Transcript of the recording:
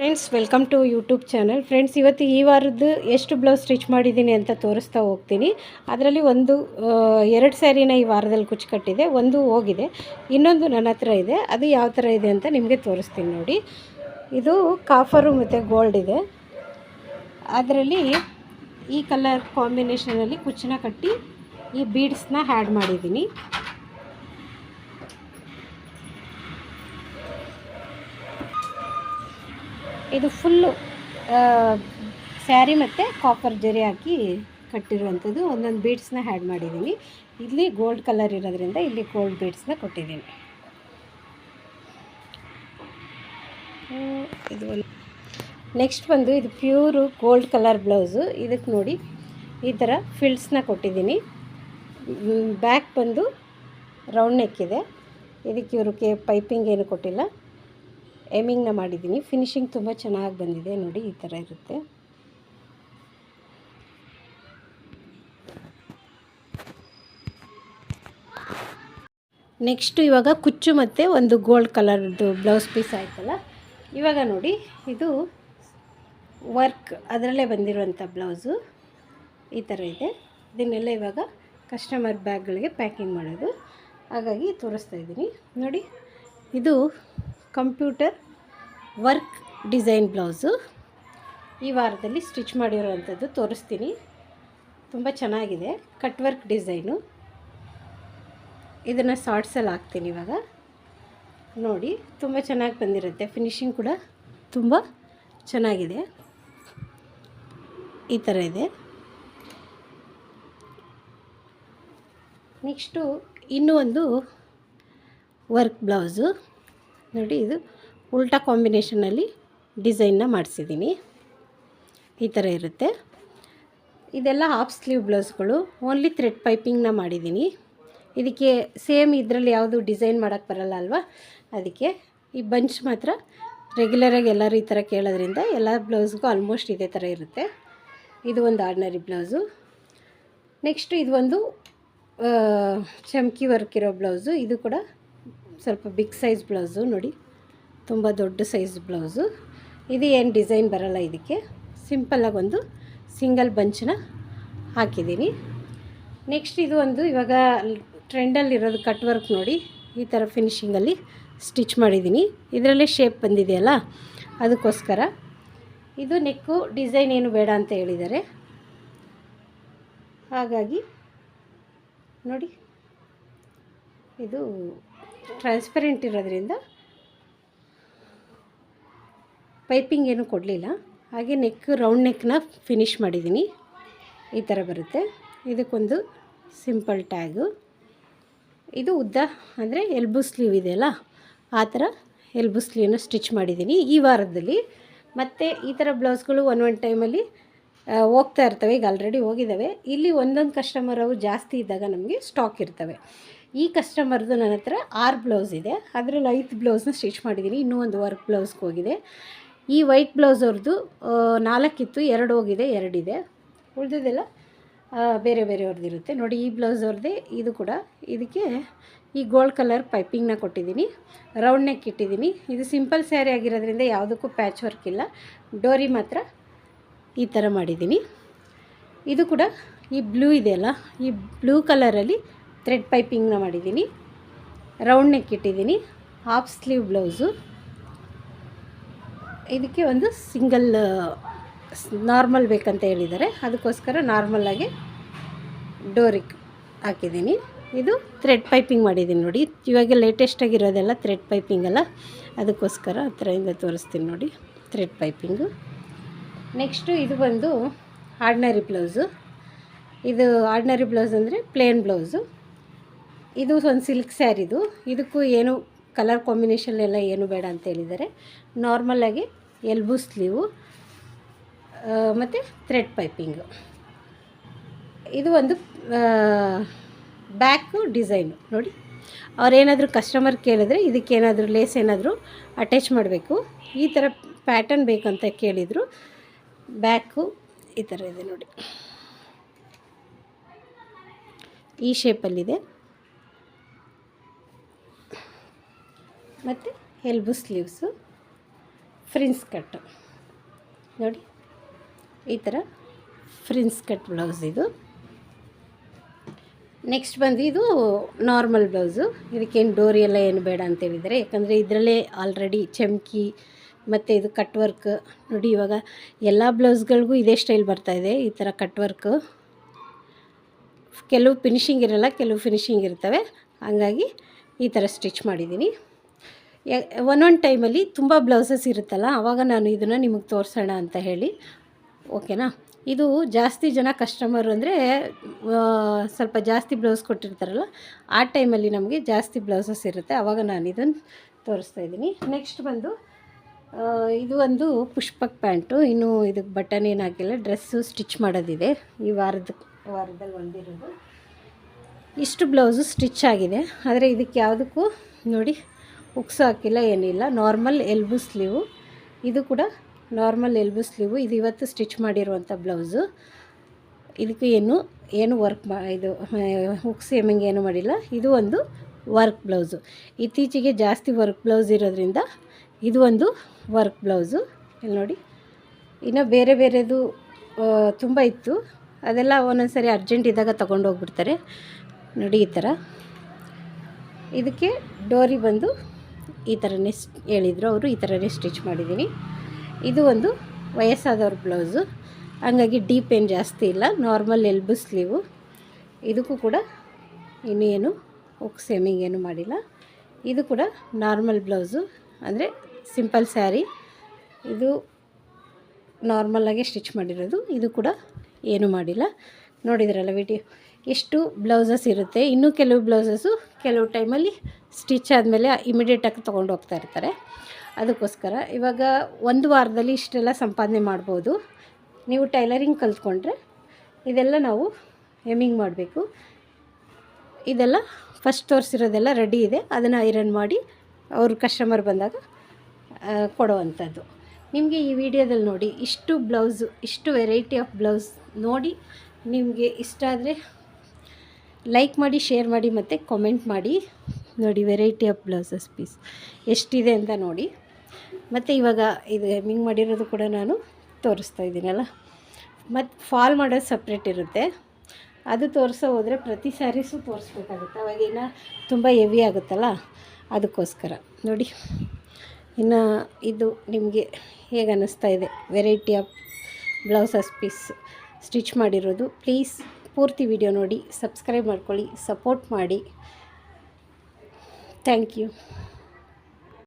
Friends welcome to YouTube channel friends ಇವತ್ತು ಈ ವಾರದ್ದು ಎಷ್ಟು ಬ್ಲೌಸ್ ಸ್ಟಿಚ್ ಮಾಡಿದ್ದೀನಿ ಅಂತ ತೋರಿಸ್ತಾ ಹೋಗ್ತೀನಿ. ಅದರಲ್ಲಿ ಒಂದು ಎರಡು ಸ್ಯಾರಿನ ಈ ವಾರದಲ್ಲಿ ಕುಚ್ಚು ಕಟ್ಟಿದೆ. ಒಂದು ಹೋಗಿದೆ. ಇನ್ನೊಂದು ನನ್ನ ಹತ್ರ ಇದೆ. ಅದು ಯಾವ ಥರ ಇದೆ ಅಂತ ನಿಮಗೆ ತೋರಿಸ್ತೀನಿ ನೋಡಿ. ಇದು ಕಾಫರು ಮತ್ತು ಗೋಲ್ಡ್ ಇದೆ. ಅದರಲ್ಲಿ ಈ ಕಲರ್ ಕಾಂಬಿನೇಷನಲ್ಲಿ ಕುಚ್ಚನ್ನ ಕಟ್ಟಿ ಈ ಬೀಡ್ಸ್ನ ಹ್ಯಾಡ್ ಮಾಡಿದ್ದೀನಿ. ಇದು ಫುಲ್ಲು ಸ್ಯಾರಿ ಮತ್ತು ಕಾಪರ್ ಜರಿ ಹಾಕಿ ಕಟ್ಟಿರುವಂಥದ್ದು. ಒಂದೊಂದು ಬೀಡ್ಸ್ನ ಹ್ಯಾಡ್ ಮಾಡಿದ್ದೀನಿ ಇಲ್ಲಿ ಗೋಲ್ಡ್ ಕಲರ್ ಇರೋದ್ರಿಂದ ಇಲ್ಲಿ ಗೋಲ್ಡ್ ಬೀಡ್ಸ್ನ ಕೊಟ್ಟಿದ್ದೀನಿ ಇದು ನೆಕ್ಸ್ಟ್ ಬಂದು ಇದು ಪ್ಯೂರು ಗೋಲ್ಡ್ ಕಲರ್ ಬ್ಲೌಸು ಇದಕ್ಕೆ ನೋಡಿ, ಈ ಥರ ಫಿಲ್ಸ್ನ ಕೊಟ್ಟಿದ್ದೀನಿ ಬ್ಯಾಕ್ ಬಂದು ರೌಂಡ್ ನೆಕ್ ಇದೆ. ಇದಕ್ಕೆ ಕೆ ಪೈಪಿಂಗ್ ಏನು ಕೊಟ್ಟಿಲ್ಲ. ಎಮಿಂಗ್ನ ಮಾಡಿದ್ದೀನಿ. ಫಿನಿಶಿಂಗ್ ತುಂಬ ಚೆನ್ನಾಗಿ ಬಂದಿದೆ. ನೋಡಿ, ಈ ಥರ ಇರುತ್ತೆ. ನೆಕ್ಸ್ಟು ಇವಾಗ ಕುಚ್ಚು ಮತ್ತು ಒಂದು ಗೋಲ್ಡ್ ಕಲರ್ದು ಬ್ಲೌಸ್ ಪೀಸ್ ಆಯಿತಲ್ಲ. ಇವಾಗ ನೋಡಿ, ಇದು ವರ್ಕ್, ಅದರಲ್ಲೇ ಬಂದಿರುವಂಥ ಬ್ಲೌಸು. ಈ ಥರ ಇದೆ. ಇದನ್ನೆಲ್ಲ ಇವಾಗ ಕಸ್ಟಮರ್ ಬ್ಯಾಗ್ಗಳಿಗೆ ಪ್ಯಾಕಿಂಗ್ ಮಾಡೋದು. ಹಾಗಾಗಿ ತೋರಿಸ್ತಾ ಇದ್ದೀನಿ. ನೋಡಿ, ಇದು ಕಂಪ್ಯೂಟರ್ ವರ್ಕ್ ಡಿಸೈನ್ ಬ್ಲೌಸು. ಈ ವಾರದಲ್ಲಿ ಸ್ಟಿಚ್ ಮಾಡಿರೋವಂಥದ್ದು ತೋರಿಸ್ತೀನಿ. ತುಂಬ ಚೆನ್ನಾಗಿದೆ, ಕಟ್ ವರ್ಕ್ ಡಿಸೈನು. ಇದನ್ನು ಶಾರ್ಟ್ಸಲ್ಲಿ ಹಾಕ್ತೀನಿ ಇವಾಗ. ನೋಡಿ, ತುಂಬ ಚೆನ್ನಾಗಿ ಬಂದಿರುತ್ತೆ. ಫಿನಿಶಿಂಗ್ ಕೂಡ ತುಂಬ ಚೆನ್ನಾಗಿದೆ. ಈ ಥರ ಇದೆ. ನೆಕ್ಸ್ಟು ಇನ್ನೂ ಒಂದು ವರ್ಕ್ ಬ್ಲೌಸು. ನೋಡಿ, ಇದು ಉಲ್ಟಾ ಕಾಂಬಿನೇಷನಲ್ಲಿ ಡಿಸೈನ್ನ ಮಾಡಿಸಿದ್ದೀನಿ ಈ ಥರ ಇರುತ್ತೆ. ಇದೆಲ್ಲ ಹಾಫ್ ಸ್ಲೀವ್ ಬ್ಲೌಸ್ಗಳು ಓನ್ಲಿ ಥ್ರೆಡ್ ಪೈಪಿಂಗ್ನ ಮಾಡಿದ್ದೀನಿ ಇದಕ್ಕೆ ಸೇಮ್ ಇದರಲ್ಲಿ ಯಾವುದು ಡಿಸೈನ್ ಮಾಡೋಕ್ಕೆ ಬರಲ್ಲ ಅಲ್ವಾ? ಅದಕ್ಕೆ ಈ ಬಂಚ್ ಮಾತ್ರ ರೆಗ್ಯುಲರಾಗಿ ಎಲ್ಲರೂ ಈ ಥರ ಕೇಳೋದ್ರಿಂದ ಎಲ್ಲ ಬ್ಲೌಸ್ಗೂ ಆಲ್ಮೋಸ್ಟ್ ಇದೇ ಥರ ಇರುತ್ತೆ. ಇದು ಒಂದು ಆರ್ಡಿನರಿ ಬ್ಲೌಸು ನೆಕ್ಸ್ಟು ಇದು ಒಂದು ಚಮಕಿ ವರ್ಕ್ ಇರೋ ಬ್ಲೌಸು ಇದು ಕೂಡ ಸ್ವಲ್ಪ ಬಿಗ್ ಸೈಜ್ ಬ್ಲೌಸು ನೋಡಿ. ತುಂಬ ದೊಡ್ಡ ಸೈಜ್ ಬ್ಲೌಸು ಇದು ಏನು ಡಿಸೈನ್ ಬರಲ್ಲ ಇದಕ್ಕೆ. ಸಿಂಪಲ್ಲಾಗಿ ಒಂದು ಸಿಂಗಲ್ ಬಂಚನ್ನ ಹಾಕಿದ್ದೀನಿ. ನೆಕ್ಸ್ಟ್ ಇದು ಒಂದು ಇವಾಗ ಟ್ರೆಂಡಲ್ಲಿರೋದು ಕಟ್ ವರ್ಕ್ ನೋಡಿ. ಈ ಥರ ಫಿನಿಷಿಂಗಲ್ಲಿ ಸ್ಟಿಚ್ ಮಾಡಿದ್ದೀನಿ. ಇದರಲ್ಲೇ ಶೇಪ್ ಬಂದಿದೆಯಲ್ಲ, ಅದಕ್ಕೋಸ್ಕರ. ಇದು ನೆಕ್ಕು ಡಿಸೈನ್ ಏನು ಬೇಡ ಅಂತ ಹೇಳಿದ್ದಾರೆ. ಹಾಗಾಗಿ ನೋಡಿ. ಇದು ಟ್ರಾನ್ಸ್ಪರೆಂಟ್ ಇರೋದ್ರಿಂದ ಪೈಪಿಂಗ್ ಏನು ಕೊಡಲಿಲ್ಲ. ಹಾಗೆ ನೆಕ್ ರೌಂಡ್ ನೆಕ್ನ ಫಿನಿಶ್ ಮಾಡಿದ್ದೀನಿ. ಈ ಥರ ಬರುತ್ತೆ. ಇದಕ್ಕೊಂದು ಸಿಂಪಲ್ ಟ್ಯಾಗು ಇದು ಉದ್ದ ಅಂದರೆ ಎಲ್ಬು ಸ್ಲೀವ್ ಇದೆಯಲ್ಲ ಆ ಥರ ಎಲ್ಬು ಸ್ಲೀವ್ನ ಸ್ಟಿಚ್ ಮಾಡಿದ್ದೀನಿ. ಈ ವಾರದಲ್ಲಿ ಮತ್ತು ಈ ಥರ ಬ್ಲೌಸ್ಗಳು ಒನ್ ಒನ್ ಟೈಮಲ್ಲಿ ಹೋಗ್ತಾ ಇರ್ತವೆ. ಈಗ ಆಲ್ರೆಡಿ ಹೋಗಿದ್ದಾವೆ. ಇಲ್ಲಿ ಒಂದೊಂದು ಕಸ್ಟಮರ್ ಅವರು ಜಾಸ್ತಿ ಇದ್ದಾಗ ನಮಗೆ ಸ್ಟಾಕ್ ಇರ್ತವೆ. ಈ ಕಸ್ಟಮರ್ದು ನನ್ನ ಹತ್ರ ಆರು ಬ್ಲೌಸ್ ಇದೆ. ಅದರಲ್ಲಿ ಐದು ಬ್ಲೌಸ್ನ ಸ್ಟಿಚ್ ಮಾಡಿದ್ದೀನಿ. ಇನ್ನೂ ಒಂದು ವರ್ಕ್ ಬ್ಲೌಸ್ಗೆ ಹೋಗಿದೆ. ಈ ವೈಟ್ ಬ್ಲೌಸ್ ಅವ್ರದ್ದು ನಾಲ್ಕಿತ್ತು, ಎರಡು ಹೋಗಿದೆ ಎರಡಿದೆ ಉಳಿದದೆಲ್ಲ ಬೇರೆ ಬೇರೆಯವ್ರದ್ದು ಇರುತ್ತೆ. ನೋಡಿ, ಈ ಬ್ಲೌಸ್ ಅವ್ರದ್ದೇ ಇದು ಕೂಡ. ಇದಕ್ಕೆ ಈ ಗೋಲ್ಡ್ ಕಲರ್ ಪೈಪಿಂಗ್ನ ಕೊಟ್ಟಿದ್ದೀನಿ. ರೌಂಡ್ ನೆಕ್ ಇಟ್ಟಿದ್ದೀನಿ. ಇದು ಸಿಂಪಲ್ ಸ್ಯಾರಿ ಆಗಿರೋದ್ರಿಂದ ಯಾವುದಕ್ಕೂ ಪ್ಯಾಚ್ ವರ್ಕ್ ಇಲ್ಲ. ಡೋರಿ ಮಾತ್ರ ಈ ಥರ ಮಾಡಿದ್ದೀನಿ. ಇದು ಕೂಡ ಈ ಬ್ಲೂ ಇದೆಯಲ್ಲ ಈ ಬ್ಲೂ ಕಲರಲ್ಲಿ ಥ್ರೆಡ್ ಪೈಪಿಂಗ್ನ ಮಾಡಿದ್ದೀನಿ ರೌಂಡ್ ನೆಕ್ ಇಟ್ಟಿದ್ದೀನಿ ಹಾಫ್ ಸ್ಲೀವ್ ಬ್ಲೌಸು ಇದಕ್ಕೆ ಒಂದು ಸಿಂಗಲ್ ನಾರ್ಮಲ್ ಬೇಕಂತ ಹೇಳಿದ್ದಾರೆ. ಅದಕ್ಕೋಸ್ಕರ ನಾರ್ಮಲಾಗಿ ಡೋರಿಕ್ ಹಾಕಿದ್ದೀನಿ ಇದು ಥ್ರೆಡ್ ಪೈಪಿಂಗ್ ಮಾಡಿದ್ದೀನಿ ನೋಡಿ. ಇವಾಗ ಲೇಟೆಸ್ಟಾಗಿರೋದೆಲ್ಲ ಥ್ರೆಡ್ ಪೈಪಿಂಗ್ ಅಲ್ಲ. ಅದಕ್ಕೋಸ್ಕರ ಆ ತೋರಿಸ್ತೀನಿ ನೋಡಿ. ಥ್ರೆಡ್ ಪೈಪಿಂಗು ನೆಕ್ಸ್ಟು ಇದು ಬಂದು ಆರ್ಡ್ನರಿ ಬ್ಲೌಸು ಇದು ಆರ್ಡ್ನರಿ ಬ್ಲೌಸ್ ಅಂದರೆ ಪ್ಲೇನ್ ಬ್ಲೌಸು ಇದು ಒಂದು ಸಿಲ್ಕ್ ಸ್ಯಾರಿದು ಇದಕ್ಕೂ ಏನು ಕಲರ್ ಕಾಂಬಿನೇಷನ್ ಎಲ್ಲ ಏನು ಬೇಡ ಅಂತ ಹೇಳಿದ್ದಾರೆ. ನಾರ್ಮಲಾಗಿ ಎಲ್ಬು ಸ್ಲೀವು ಮತ್ತು ಥ್ರೆಡ್ ಪೈಪಿಂಗು ಇದು ಒಂದು ಬ್ಯಾಕು ಡಿಸೈನು ನೋಡಿ, ಅವ್ರೇನಾದರೂ ಕಸ್ಟಮರ್ ಕೇಳಿದ್ರೆ ಇದಕ್ಕೇನಾದರೂ ಲೇಸ್ ಏನಾದರೂ ಅಟ್ಯಾಚ್ ಮಾಡಬೇಕು. ಈ ಥರ ಪ್ಯಾಟರ್ನ್ ಬೇಕಂತ ಕೇಳಿದರು. ಬ್ಯಾಕು ಈ ಥರ ಇದೆ ನೋಡಿ. ಈ ಶೇಪಲ್ಲಿದೆ ಮತ್ತು ಎಲ್ಬು ಸ್ಲೀವ್ಸು ಫ್ರಿನ್ಸ್ ಕಟ್ ನೋಡಿ, ಈ ಥರ ಫ್ರಿನ್ಸ್ ಕಟ್ ಬ್ಲೌಸ್ ಇದು. ನೆಕ್ಸ್ಟ್ ಬಂದು ಇದು ನಾರ್ಮಲ್ ಬ್ಲೌಸು ಇದಕ್ಕೇನು ಡೋರಿ ಎಲ್ಲ ಏನು ಬೇಡ ಅಂತ ಹೇಳಿದರೆ, ಯಾಕಂದರೆ ಇದರಲ್ಲೇ ಆಲ್ರೆಡಿ ಚಮ್ಕಿ ಮತ್ತು ಇದು ಕಟ್ ವರ್ಕ್ ನೋಡಿ, ಇವಾಗ ಎಲ್ಲ ಬ್ಲೌಸ್ಗಳಿಗೂ ಇದೇ ಸ್ಟೈಲ್ ಬರ್ತಾಯಿದೆ ಈ ಥರ ಕಟ್ ವರ್ಕು ಕೆಲವು ಫಿನಿಶಿಂಗ್ ಇರಲ್ಲ, ಕೆಲವು ಫಿನಿಶಿಂಗ್ ಇರ್ತವೆ. ಹಾಗಾಗಿ ಈ ಥರ ಸ್ಟಿಚ್ ಮಾಡಿದ್ದೀನಿ. ಒಂದೊಂದು ಟೈಮಲ್ಲಿ ತುಂಬ ಬ್ಲೌಸಸ್ ಇರುತ್ತಲ್ಲ ಆವಾಗ ನಾನು ಇದನ್ನು ನಿಮಗೆ ತೋರಿಸೋಣ ಅಂತ ಹೇಳಿ. ಓಕೆನಾ? ಇದು ಜಾಸ್ತಿ ಜನ ಕಸ್ಟಮರ್ ಅಂದರೆ ಸ್ವಲ್ಪ ಜಾಸ್ತಿ ಬ್ಲೌಸ್ ಕೊಟ್ಟಿರ್ತಾರಲ್ಲ, ಆ ಟೈಮಲ್ಲಿ ನಮಗೆ ಜಾಸ್ತಿ ಬ್ಲೌಸಸ್ ಇರುತ್ತೆ. ಆವಾಗ ನಾನು ಇದನ್ನು ತೋರಿಸ್ತಾ ಇದ್ದೀನಿ. ನೆಕ್ಸ್ಟ್ ಬಂದು ಇದು ಒಂದು ಪುಷ್ಪಕ್ ಪ್ಯಾಂಟು. ಇನ್ನು ಇದಕ್ಕೆ ಬಟನ್ ಏನು ಹಾಕಿಲ್ಲ ಡ್ರೆಸ್ಸು ಸ್ಟಿಚ್ ಮಾಡೋದಿದೆ ಈ ವಾರದ, ವಾರದಲ್ಲಿ ಒಂದಿರೋದು. ಇಷ್ಟು ಬ್ಲೌಸು ಸ್ಟಿಚ್ ಆಗಿದೆ. ಆದರೆ ಇದಕ್ಕೆ ಯಾವುದಕ್ಕೂ ನೋಡಿ ಉಕ್ಸು ಹಾಕಿಲ್ಲ, ಏನಿಲ್ಲ. ನಾರ್ಮಲ್ ಎಲ್ಬು ಸ್ಲೀವು ಇದು ಕೂಡ ನಾರ್ಮಲ್ ಎಲ್ಬು ಸ್ಲೀವು ಇದು ಇವತ್ತು ಸ್ಟಿಚ್ ಮಾಡಿರುವಂಥ ಬ್ಲೌಸು ಇದಕ್ಕೆ ಏನು ಏನು ವರ್ಕ್ ಮಾ, ಇದು ಹುಕ್ಸ್ ಹೆಮ್ಮಿಂಗ್ ಏನು ಮಾಡಿಲ್ಲ. ಇದು ಒಂದು ವರ್ಕ್ ಬ್ಲೌಸು ಇತ್ತೀಚೆಗೆ ಜಾಸ್ತಿ ವರ್ಕ್ ಬ್ಲೌಸ್ ಇರೋದ್ರಿಂದ ಇದು ಒಂದು ವರ್ಕ್ ಬ್ಲೌಸು ಇಲ್ಲಿ ನೋಡಿ. ಇನ್ನು ಬೇರೆ ಬೇರೆದು ತುಂಬ ಇತ್ತು. ಅದೆಲ್ಲ ಒಂದೊಂದು ಸರಿ ಅರ್ಜೆಂಟ್ ಇದ್ದಾಗ ತೊಗೊಂಡೋಗ್ಬಿಡ್ತಾರೆ. ನೋಡಿ ಈ ಥರ ಇದಕ್ಕೆ ಡೋರಿ ಬಂದು ಈ ಥರನೇ ಹೇಳಿದರು ಅವರು, ಈ ಥರನೇ ಸ್ಟಿಚ್ ಮಾಡಿದ್ದೀನಿ. ಇದು ಒಂದು ವಯಸ್ಸಾದವ್ರ ಬ್ಲೌಸು. ಹಂಗಾಗಿ ಡೀಪ್ ಏನು ಜಾಸ್ತಿ ಇಲ್ಲ, ನಾರ್ಮಲ್ ಎಲ್ಬು ಸ್ಲೀವು. ಇದಕ್ಕೂ ಕೂಡ ಇನ್ನೇನು ಸೆಮಿಂಗ್ ಏನು ಮಾಡಿಲ್ಲ. ಇದು ಕೂಡ ನಾರ್ಮಲ್ ಬ್ಲೌಸು, ಅಂದರೆ ಸಿಂಪಲ್ ಸ್ಯಾರಿ. ಇದು ನಾರ್ಮಲಾಗೆ ಸ್ಟಿಚ್ ಮಾಡಿರೋದು, ಇದು ಕೂಡ ಏನು ಮಾಡಿಲ್ಲ. ನೋಡಿದ್ರಲ್ಲ ವಿಡಿಯೋ, ಎಷ್ಟು ಬ್ಲೌಸಸ್ ಇರುತ್ತೆ. ಇನ್ನೂ ಕೆಲವು ಬ್ಲೌಸಸ್ಸು ಕೆಲವು ಟೈಮಲ್ಲಿ ಸ್ಟಿಚ್ ಆದಮೇಲೆ ಇಮಿಡಿಯೇಟಾಗಿ ತೊಗೊಂಡು ಹೋಗ್ತಾ ಇರ್ತಾರೆ. ಅದಕ್ಕೋಸ್ಕರ ಇವಾಗ ಒಂದು ವಾರದಲ್ಲಿ ಇಷ್ಟೆಲ್ಲ ಸಂಪಾದನೆ ಮಾಡ್ಬೋದು. ನೀವು ಟೈಲರಿಂಗ್ ಕಲ್ತ್ಕೊಂಡ್ರೆ ಇದೆಲ್ಲ ನಾವು ಹೆಮ್ಮಿಂಗ್ ಮಾಡಬೇಕು. ಇದೆಲ್ಲ ಫಸ್ಟ್ ತೋರಿಸಿರೋದೆಲ್ಲ ರೆಡಿ ಇದೆ. ಅದನ್ನು ಐರನ್ ಮಾಡಿ ಅವರು ಕಸ್ಟಮರ್ ಬಂದಾಗ ಕೊಡುವಂಥದ್ದು. ನಿಮಗೆ ಈ ವಿಡಿಯೋದಲ್ಲಿ ನೋಡಿ, ಇಷ್ಟು ಬ್ಲೌಸು, ಇಷ್ಟು ವೆರೈಟಿ ಆಫ್ ಬ್ಲೌಸ್ ನೋಡಿ ನಿಮಗೆ ಇಷ್ಟ ಆದರೆ ಲೈಕ್ ಮಾಡಿ, ಶೇರ್ ಮಾಡಿ ಮತ್ತು ಕಾಮೆಂಟ್ ಮಾಡಿ. ನೋಡಿ ವೆರೈಟಿ ಆಫ್ ಬ್ಲೌಸಸ್ ಪೀಸ್ ಎಷ್ಟಿದೆ ಅಂತ ನೋಡಿ. ಮತ್ತು ಇವಾಗ ಇದು ಹೆಮ್ಮಿಂಗ್ ಮಾಡಿರೋದು ಕೂಡ ನಾನು ತೋರಿಸ್ತಾ ಇದ್ದೀನಲ್ಲ ಮತ್ತು ಫಾಲ್ ಮಾಡೋದು ಸಪ್ರೇಟ್ ಇರುತ್ತೆ. ಅದು ತೋರಿಸೋ ಹೋದರೆ ಪ್ರತಿ ಸ್ಯಾರೀಸು ತೋರಿಸ್ಬೇಕಾಗುತ್ತೆ. ಅವಾಗಿನ ತುಂಬ ಹೆವಿ ಆಗುತ್ತಲ್ಲ? ಅದಕ್ಕೋಸ್ಕರ. ನೋಡಿ, ಇನ್ನು ಇದು ನಿಮಗೆ ಹೇಗೆ ಅನ್ನಿಸ್ತಾ ಇದೆ? Variety of blouses piece stitch ಮಾಡಿರೋದು. ಪ್ಲೀಸ್ ಪೂರ್ತಿ ವಿಡಿಯೋ ನೋಡಿ ಸಬ್ಸ್ಕ್ರೈಬ್ ಮಾಡ್ಕೊಳ್ಳಿ ಸಪೋರ್ಟ್ ಮಾಡಿ. Thank you